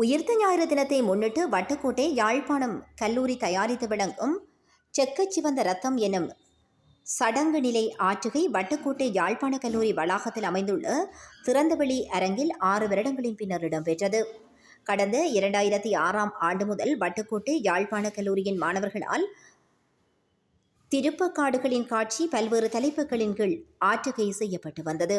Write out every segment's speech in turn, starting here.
உயிர்த்த ஞாயிறு தினத்தை முன்னிட்டு வட்டுக்கோட்டை யாழ்ப்பாணம் கல்லூரி தயாரித்து விளங்கும் செக்கச் சிவந்த ரத்தம் எனும் சடங்கு நிலை ஆற்றுகை வட்டுக்கோட்டை யாழ்ப்பாண கல்லூரி வளாகத்தில் அமைந்துள்ள திறந்தவெளி அரங்கில் ஆறு வருடங்களின் பின்னர் இடம்பெற்றது. கடந்த இரண்டாயிரத்தி ஆறாம் ஆண்டு முதல் வட்டுக்கோட்டை யாழ்ப்பாண கல்லூரியின் மாணவர்களால் திருப்பக்காடுகளின் காட்சி பல்வேறு தலைப்புகளின் கீழ் ஆற்றுகை செய்யப்பட்டு வந்தது.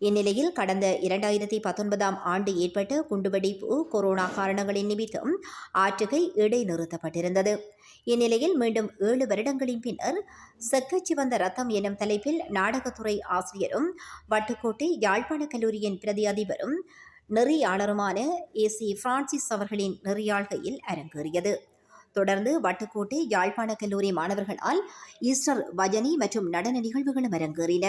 இந்நிலையில் கடந்த இரண்டாயிரத்தி பத்தொன்பதாம் ஆண்டு ஏற்பட்ட குண்டுவெடிப்பு கொரோனா காரணங்களின் நிமித்தம் ஆற்றுகை இடைநிறுத்தப்பட்டிருந்தது. இந்நிலையில் மீண்டும் ஏழு வருடங்களின் பின்னர் செக்கச்சிவந்த ரத்தம் எனும் தலைப்பில் நாடகத்துறை ஆசிரியரும் வட்டுக்கோட்டை யாழ்ப்பாண கல்லூரியின் பிரதி அதிபரும் நெறியாளருமான ஏ சி பிரான்சிஸ் அவர்களின் நெறியாள்கையில் அரங்கேறியது. தொடர்ந்து வட்டுக்கோட்டை யாழ்ப்பாண கல்லூரி மாணவர்களால் ஈஸ்டர் பஜனி மற்றும் நடன நிகழ்வுகளும் அரங்கேறின.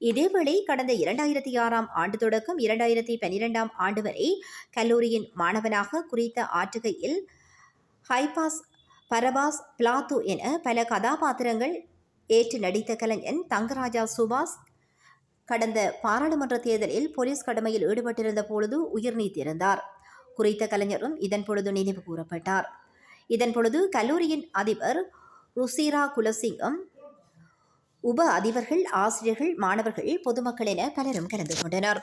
இதேவேளை கடந்த இரண்டாயிரத்தி ஆறாம் ஆண்டு தொடக்கம் இரண்டாயிரத்தி பனிரெண்டாம் ஆண்டு வரை கல்லூரியின் மாணவனாக குறித்த ஆற்றுகையில் ஹைபாஸ் பரபாஸ் பிளாத்து என பல கதாபாத்திரங்கள் ஏற்று நடித்த கலைஞன் தங்கராஜா சுபாஷ் கடந்த பாராளுமன்ற தேர்தலில் போலீஸ் கடமையில் ஈடுபட்டிருந்த பொழுது உயிர் நீத்திருந்தார். குறித்த கலைஞரும் இதன் பொழுது நினைவு கூறப்பட்டார். இதன் பொழுது கல்லூரியின் அதிபர் ருசிரா குலசிங்கம் உப அதிபர்கள் ஆசிரியர்கள் மாணவர்கள் பொதுமக்கள் என பலரும் கலந்து கொண்டனர்.